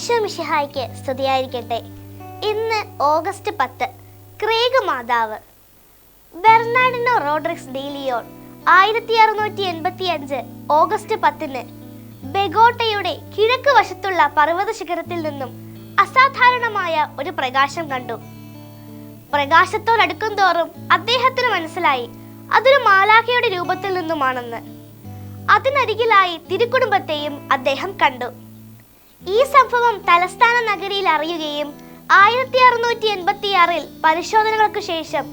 ഈശോ മിശിഹായ്ക്ക് സ്തുതിയായിരിക്കട്ടെ. ഇന്ന് ഓഗസ്റ്റ് പത്ത് ക്രേഗ് മാതാവ്. ബെർണാഡിനോ റോഡ്രിക്സ് ഡീലിയോൺ ആയിരത്തി അറുന്നൂറ്റി എൺപത്തി അഞ്ച് ഓഗസ്റ്റ് പത്തിന് ബെഗോട്ടയുടെ കിഴക്ക് വശത്തുള്ള പർവത ശിഖരത്തിൽ നിന്നും അസാധാരണമായ ഒരു പ്രകാശം കണ്ടു. പ്രകാശത്തോടടുക്കും തോറും അദ്ദേഹത്തിന് മനസ്സിലായി അതൊരു മാലാഖയുടെ രൂപത്തിൽ നിന്നുമാണെന്ന്. അതിനരികിലായി തിരുക്കുടുംബത്തെയും അദ്ദേഹം കണ്ടു. ഈ സംഭവം തലസ്ഥാന നഗരിയിൽ അറിയുകയും ആയിരത്തി അറുന്നൂറ്റി എൺപത്തിയാറിൽ പരിശോധനകൾക്ക് ശേഷം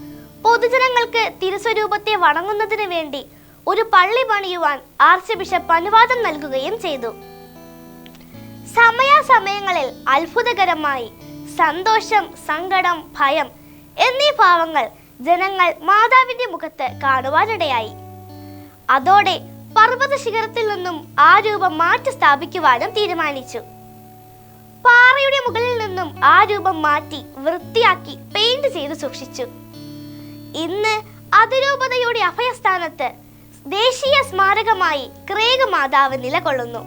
പൊതുജനങ്ങൾക്ക് തിരുസ്വരൂപത്തെ വണങ്ങുന്നതിന് വേണ്ടി ഒരു പള്ളി പണിയുവാൻ ആർച്ച് ബിഷപ്പ് അനുവാദം നൽകുകയും ചെയ്തു. സമയാസമയങ്ങളിൽ അത്ഭുതകരമായി സന്തോഷം സങ്കടം ഭയം എന്നീ ഭാവങ്ങൾ ജനങ്ങൾ മാതാവിന്റെ മുഖത്ത് കാണുവാനിടയായി. അതോടെ പർവത ശിഖരത്തിൽ നിന്നും ആ രൂപം മാറ്റി സ്ഥാപിക്കുവാനും തീരുമാനിച്ചു. പാറയുടെ മുകളിൽ നിന്നും ആ രൂപം മാറ്റി വൃത്തിയാക്കി പെയിന്റ് ചെയ്ത് സൂക്ഷിച്ചു. ഇന്ന് അതിരൂപതയുടെ അഭയസ്ഥാനത്ത് ദേശീയ സ്മാരകമായി ക്രേഗ് മാതാവ് നിലകൊള്ളുന്നു.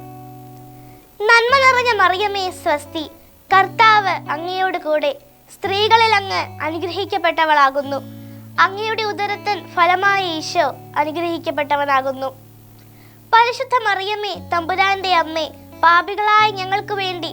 നന്മ നിറഞ്ഞ മറിയമേ സ്വസ്തി കർത്താവ് അങ്ങയോട് കൂടെ സ്ത്രീകളിൽ അങ്ങ് അനുഗ്രഹിക്കപ്പെട്ടവളാകുന്നു. അങ്ങയുടെ ഉദരത്തിൻ ഫലമായ ഈശോ അനുഗ്രഹിക്കപ്പെട്ടവനാകുന്നു. പരിശുദ്ധ മറിയമ്മേ തമ്പുരാന്റെ അമ്മേ പാപികളായ ഞങ്ങൾക്ക് വേണ്ടി